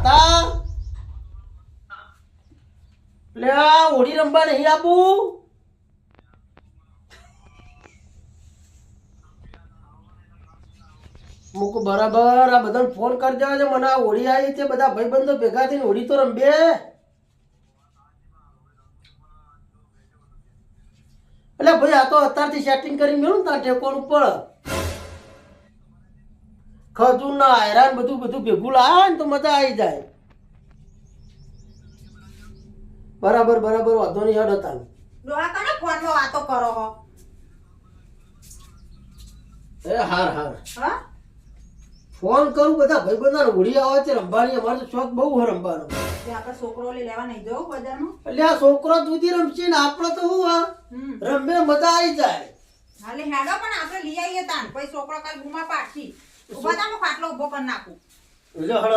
હતા લે હોળી રમવા નહીં આપું? મુક બરાબર, આ બધાને ફોન કરી દેવા છે મને આ હોળી આવી છે, બધા ભાઈબંધો ભેગા થઈને હોળી તો રમબે એટલે ભાઈ, આ તો અત્યારથી સેટિંગ કરી મેળું તાર ટેકોન ઉપર. ખજૂર ના હેરાન બધું બધું ભેગું લાવે ને તો મજા આવી જાય. બરાબર બરાબર વાંધો નહીં હડ હતા ડોહા ફોનમાં વાતો કરો હો. એ હાર હાર. હા? ફોન કરું બધા ભાઈબંધો ઉડી આવે છે રમવાની અમારે તો શોખ બહુ હોય રમવાનો. આપણે છોકરો લઈ લેવા નહીં જવું બજારમાં? એટલે આ છોકરો દૂધી રમશે ને આપણો તો શું આ રમે મજા આવી જાય. હાલે હેડો પણ આપણે લઈ આવીએ તાન. પછી છોકરો કાલ ગુમા પાડશી હું ખાટલો ઊભો કરી નાખું. એટલે હળ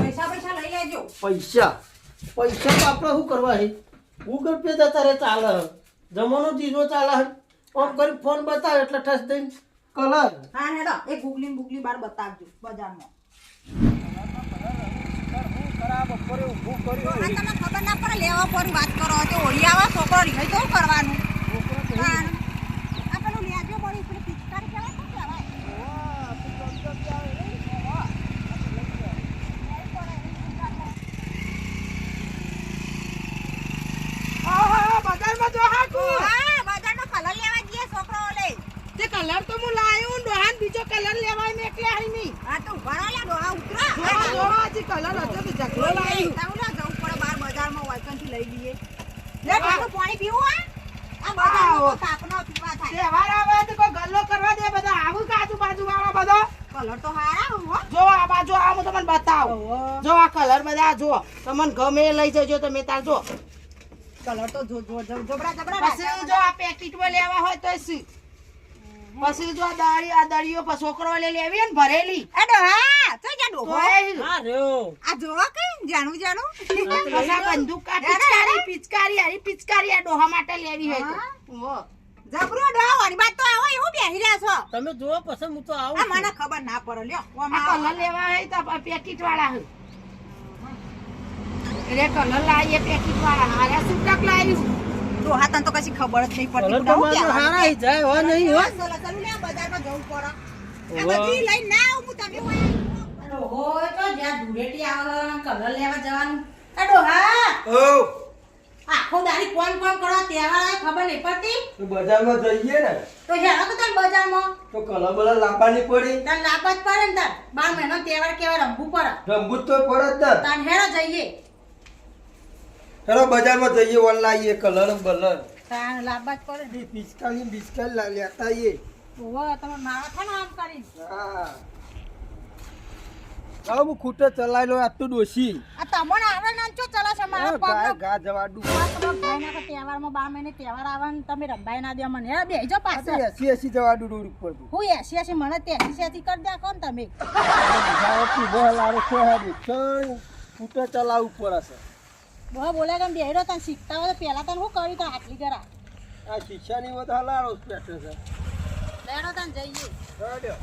પૈસા પૈસા લઈ લેજો. પૈસા. પૈસા તો આપણે શું કરવા છે ગૂગલ પે જતા રહે ચાલે જમાનો દીધો ચાલે આમ કરી ફોન બતાવે એટલે ઠસ દઈને કલર હા હેડો એ ગુગલી ગુગલી બાર બતાવજો બજારમાં. આ તમને ખબર ના પડે લેવા પર વાત કરો તો ઓળી આવા છોકરો રીખાઈ તો કરવાનું તાન. આ પેલું લેજો પડી પેલી પિચકારી કહેવાય શું કહેવાય બજારમાં જો હાકું હા બજારનો કલર લેવા જઈએ છોકરો લે તે કલર તો હું લાયો ને ડોહાન બીજો કલર લેવાય ને એટલે આઈ નહીં આ તો ઊભા રહો લે ડોહા ઉતરો જોવા જોવા કલર હતો તો ઝઘડો હું ના જવું પડે બાર બજારમાં વાયકનથી લઈ લઈએ લે ઠંડુ પાણી પીવું આ બજારમાં તો તાપનો પીવા થાય. તહેવાર આવે તો કોઈ ગલ્લો કરવા દે બધા. આવું કાજુ બાજુ વાળા બધો? કલર તો હારા હો. જો આ બાજુ આ હું તમને બતાવું. જો આ કલર બધા જો. તમને ગમે લઈ જજો તમે તાર જો. કલર તો જો જો જબરા જબરા પછી જો આ પેકેટમાં લેવા હોય તો શું પછી જો આ દાળી આ દાળીઓ પછી છોકરો લે લેવી ને ભરેલી. અડો તો ડોહો એ હા રહ્યો આ જોવા કઈ જાણું જાણું. આ બંદૂક આ પિચકારી પિચકારી હારી પિચકારી આ ડોહા માટે લેવી હોય તો. જબરો ડોહા વાળી બાત તો આવો એવું બેહી રહ્યા છો. તમે જોવો પસંદ હું તો આ મને ખબર ના પડે લ્યો આ કલર લેવા હોય તો પેકેટ વાળા હોય. એટલે કલર લાવીએ પેકેટ વાળા હારે સુટક લાવ્યું. ડોહા તને તો કશી ખબર જ નહીં પડતી. કલર હારા જાય હો નહીં હો ચલો ચલો લે બજારમાં જવું પડે. આ બધી લઈને ના આવું તમે હોય તો જ્યાં ધૂળેટી આવે કલર લેવા જવાનું. એ ડોહા ઓ. આખો દાડી કોણ કોણ કરો તહેવાર ખબર નહીં પડતી? તો બજારમાં જઈએ ને. તો હેરો તો તાર બજારમાં. તો કલર બલર લાંબાની પડી. તાર લાંબા જ પડે ને તાર. બાર મહિનો તહેવાર કેવા રમવું પડે. રમવું તો પડે જ તાર. હેરો જઈએ. ચાલો બજારમાં જઈએ ઓન લાવીએ કલર બલર. તાર લાંબા જ પડે. પિચકારી બિસ્કારી લેતા આવીએ. ઓહો તમે મારા આમ કરી હા. ચાલો હું ખૂટો ચલાવી લો આટલું ડોસી આ તમણ આવે ને ચો ચલા છે? મારા ગા પગ ગા જવાડું તહેવારમાં બાર મહિને તહેવાર આવે ને તમે રંભાઈ ના દે મને. હેરો બેહજો પાછળ. એસી એસી જવાડું રોડ ઉપર તો. હું એસી એસી મને તેસી સેસી કરી દે કોણ તમે. ખૂટે ચલાવવું પડે બહુ બોલે કે બેહરો તને શીખતા હોય તો પહેલા તને હું કરી તો આટલી કરા આ શિક્ષાની વાત હલારો પેટે છે. બેહરો તને જઈએ. હેડ્યો.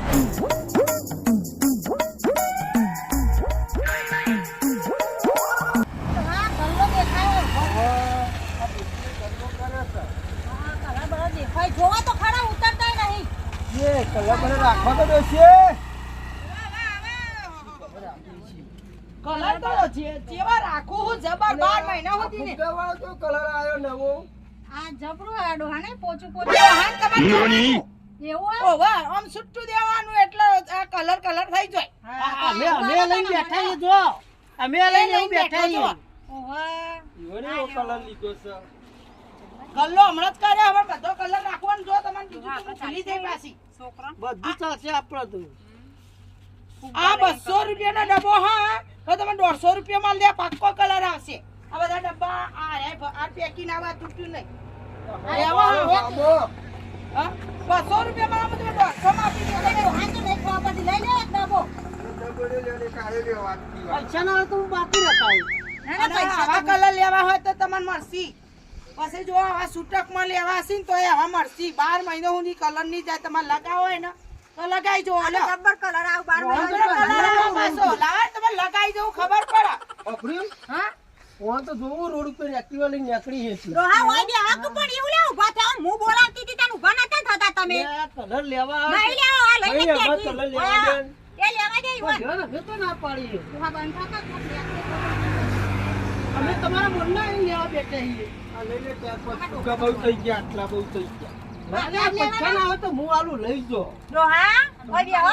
હા કલ્લો દેખાયો હવે આ બુદ્ધિ ધંધો કરે છે. હા કલર બળો દેખાય જોવા તો ખરા ઉતરતાય નહીં એ કલર રાખવા તો ડોસી કલર તો જે- જેવા રાખું હું જબર બાર મહિના સુધી ને. તો કલર આવ્યો નવો આ જબરું આડો હા ને પોચું પોચું. હા તમારે એવું આ? ઓવર આમ સુટ્ટું દેવાનું એટલે આ કલર કલર થઈ જાય. અમે અમે લઈને બેઠા છીએ જો. અમે લઈને અહીં બેઠા છીએ. ઓહો. ઈવોને એવો કલર લીધો છે. કલ્લો હમણાં જ કરે હવે બધો કલર નાખવાનો જો તમને બીજું તો ભૂલી જાય પાછી. છોકરા? બધું ચાલશે આપણે. તો આ બસો રૂપિયાનો ડબ્બો હા તો તમે દોઢસો રૂપિયામાં લે પાક્કો કલર આવશે. આ બધા ડબ્બા આ રે આ પેકિંગ આવા તૂટ્યું નહીં. હવે. હા? બસો આપી દો તમે તો નહીં ખબર લઈ લે એક ડબ્બો. ડબડે લેને કાઢે લે વાત પૈસા ના તો હું બાકી રખાવું ના, ના, અને પૈસા આવા કલર લેવા હોય તો તમને મળશે. પછી જો આવા છૂટકમાં લેવા હશે ને તો એ આવા મળશે. બાર મહિનો સુધી કલરની જાય. તમારે લગાવો હોય ને તો લગાઈ જો આનો કલર આવ બાર મહિના કલર આવો પાછો. લાવે તમે લગાઈ જવું ખબર પડે. હા? હું તો જોવું રોડ ઉપર એક્ટિવા લઈને નીકળી છે રોહા હોય બે હક પણ એવું લે ઊભા થા હું બોલાવતી હતી તને ઊભા નતા થતા તમે. કલર લેવા નહીં લેવા આ લઈને આમાં કલર લેવા દે. એ લેવા દે ઈવન. અમે તો ના પાડી રોહા બંધ થતા જ અમે તમારા બોલના અહીં લેવા બેઠા છીએ. આ લઈ લે ત્યાં પર ટૂંકા બહુ થઈ ગયા આટલા બહુ થઈ ગયા. ના, પૈસા ના હોય તો હું આલું લઈ જો રોહા હોય બે હો.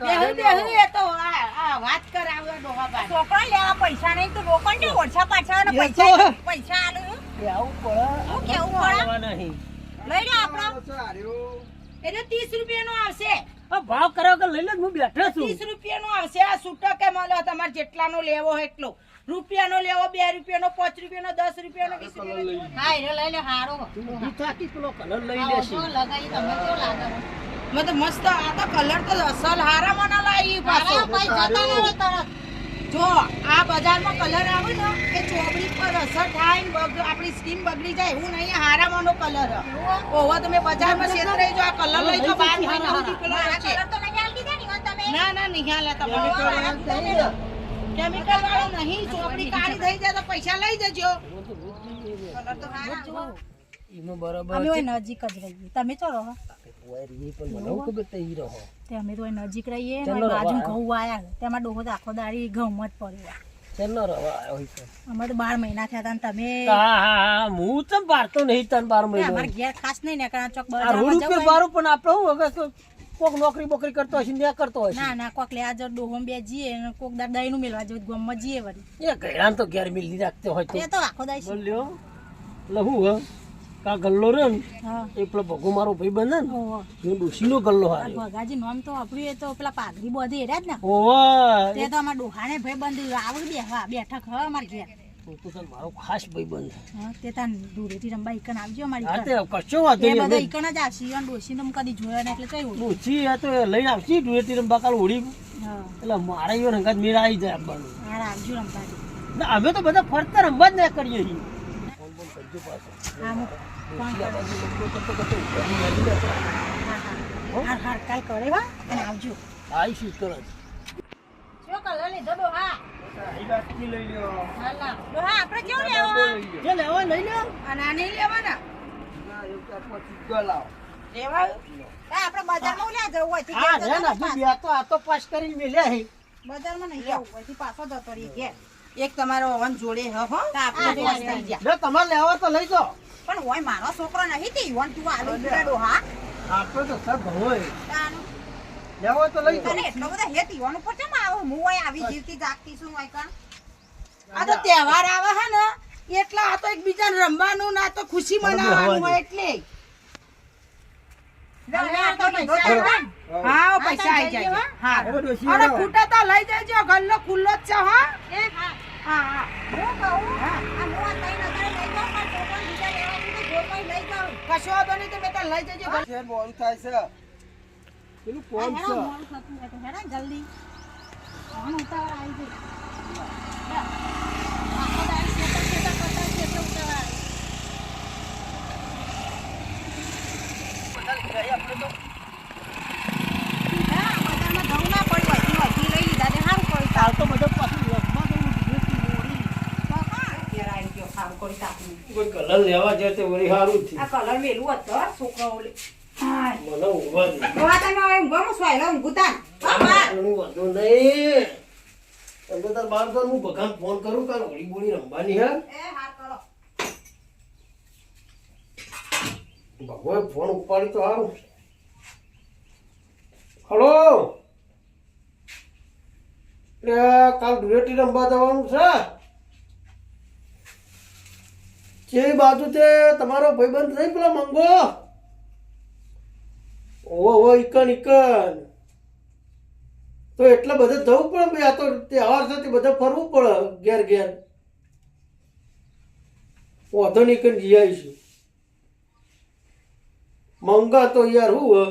બેહુ બેહુ એ તો આ વાત કરાવે ડોહાભાઈ છોકરા લેવા પૈસા નહીં તો રોકણ ને ઓછા પાછા ને પૈસા પૈસા આલું કેવું પડે. કેવું પડે? નહીં. લઈ લે આપણો. એટલે ત્રીસ રૂપિયાનો આવશે. ભાવ કરો કે લઈ લે હું બેઠો છું. ત્રીસ રૂપિયાનો આવશે. આ છૂટક કે મળે તમારે જેટલાનો લેવો હોય એટલો. રૂપિયાનો લેવો બે રૂપિયાનો પાંચ રૂપિયાનો દસ રૂપિયાનો વીસ રૂપિયાનો. હા એને લઈ લે હારો. કલર લઈ લેશે? લગાઈ તમે કેવો લાગે? મેં મસ્ત આ તો કલર તો અસલ હારા મને લાવી પાછો. હારા જતા ને તરત જો આ બજારમાં કલર આવે ને એ ચોપડી પર અસર થાય ને બગ- આપણી સ્કીન બગડી જાય એવું નહીં હારામાંનો કલર ઓહો તમે બજારમાં છેતરાઈ જો આ કલર લઈ જો બાર મહિના સુધી પેલો છે. કલર તો નહીં આલતી દે ને તમે? ના ના નિહાલે તમારે કેમિકલ વાળો નહીં ચોપડી કાળી થઈ જાય તો પૈસા લઈ જજો. કલર તો બરાબર અમે નજીક જ રહીએ. તમે ચો જ હું કોક નોકરી બોકરી કરતો હશે ને કરતો. હશે ના ના કોક લે આજો ડોહો બે જીએ ને કોક દાડ દઈ નું મેળવા ગોમમાં જીએ વળી એ ગયરાન તો ઘેર મિલી રાખતો હોય તો તે તો આખો દાડી બોલ્યો લહુ હ કા ગલ્લો રે ને એ પેલો ભગો મારો ભાઈ બંધ ને એ ડોશીનો ગલ્લો હારે ભગાજી નામ તો આપણું એ તો પેલા પાઘડી બોધી એરા જ ને. ઓવા તે તો અમાર ડોહાને ભાઈ બંધ આવડ બેહવા બેઠક હ અમાર ઘેર. તો મારો ખાસ ભાઈ બંધ તે તાન દૂરેથી રંબા ઈકન આવજો અમારી હા તે કશો વાંધો એ બધા નહીં જ આવશે અને ડોશીને કદી જોયા ને એટલે કઈ ડોશી આ તો લઈને આવશે ડુએટી રંબા કાલ હોડી એટલે મારા હંગાત મેળા આવી જાય આપવાનું હાર આવજો રંબાજી અમે તો બધા ફરતા રમવા જ ના કરીએ છીએ ફોન બોન કરજો પાછો હા કરું. હાર હાર કાલ કરે હો અને આવજો આવીશું તરત શું કલર લીધો ડોહા જે બજારમાં નહીં જવું પછી પાછો જતો રહી ઘેર એક તમારો ઓવન જોડે હ હો. જો તમારે લેવો તો લઈ જાઓ. પણ હોય મારો છોકરો નહીં તે ઈવન તું આલુ પૂરા હા. આપણે તો સબ હોય. લેવો તો લઈ જો એટલો બધો હેતી ઈવન ઉપર કેમ આવો? હું હોય આવી જીવતી જાગતી છું હોય કણ આ તો તહેવાર આવે હે ને એટલે આ તો એકબીજાને રમવાનું ના તો ખુશી મનાવવાનું હોય એટલે. હા પૈસા આવી જાય હા. અરે. ખૂટા તો લઈ જજો ગલ્લો ખુલ્લો જ છે હા. એ હા હા. કહું હું આ તઈ નગરે લઈ જાઉં પણ છોકરો બીજા લેવા તો ગોળ લઈ જાઉં કશો વાંધો નહીં તમે તો લઈ જજો ગલ્લો. પેલું આ કોણ છે? મોડું થતું હોય તો જલ્દી આમ ઉતાવળ આવી ગઈ આખો દાડી શેતર શેતર કરતા શેતર ઉતાવળ આવી. હા બજારમાં જવું ના પડ્યું હજી હજી લઈ લીધા તે સારું કર્યું કાલ તો બધા પાછું લખવા જવું ડુએટી મોડી. તો હા ઘેર આવી ગયો સારું કરી તાપનું. કોઈ કલર લેવા જાય તો વળી સારું છે. આ કલર મેલું હતો છોકરો ઓલે મને ઊંઘવા દે જોવા તમે હવે ઊંઘવાનું સ્વાયલો. હો, વાંધો નહીં. તમે તાર બાર તો હું ભગવાન ફોન કરું કાલ હોળી બોળી રમવાની હે? એ ભગવાન ફોન ઉપાડી તો સારું હલો? એટલે કાલ ડુએટી રમવા જવાનું છે? જે બાજુ તે તમારો ભાઈબંધ નહીં પેલો મંગો. ઓહો ઓહો ઇકન ઇકન તો એટલે બધે જવું પડે ભાઈ, આ તો તહેવાર છે તે બધે ફરવું પડે, ઘેર ઘેર. વાંધો નહીં કઈ જઈ આવીશું. મંગા તો યાર હું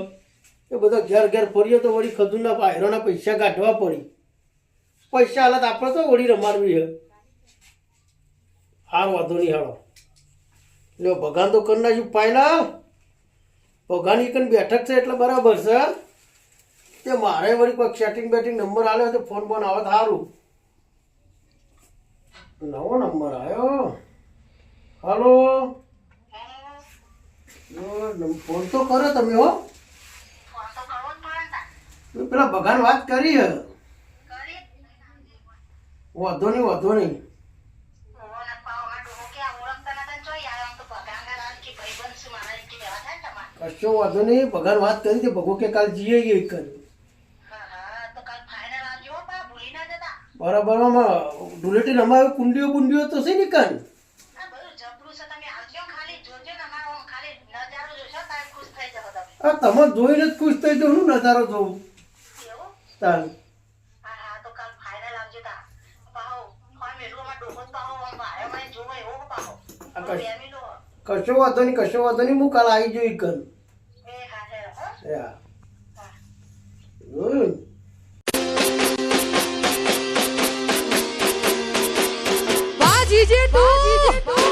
એ બધા ઘેર ઘેર ફરીએ તો વળી ખજૂરના પાયરોના પૈસા કાઢવા પડી. પૈસા હાલત આપણે તો વળી રમાડવી, હે. હાર વાંધો નહીં, હાલો. લ્યો ભગાન તો કરી નાખ્યું. પાયલા ભગાની કન બેઠક છે એટલે બરાબર છે. તે મારે વળી કોઈ સેટિંગ બેટિંગ નંબર આવ્યો તો ફોન બોન આવે સારું નવો નંબર આવ્યો હલો ફોન તો કરો તમે હો. પેલા ભગાન વાત કરી હે. વાંધો નહીં વાંધો નહીં. કશો વાંધો નહીં ભગવાન વાત કરી તે ભગો કે કાલ જઈએ એ કરી. બરાબર ડુલેટી નમાવે કુંડીઓ કુંડીઓ તો છે ને કાન તમે જોઈને જ ખુશ થઈ જાવ હું નજારો જોઉં? ચાલ કશો વાંધો નહીં કશો વાંધો નહીં હું કાલ આવી જોઈ કર. હા જોયું ને? વાજી જે તું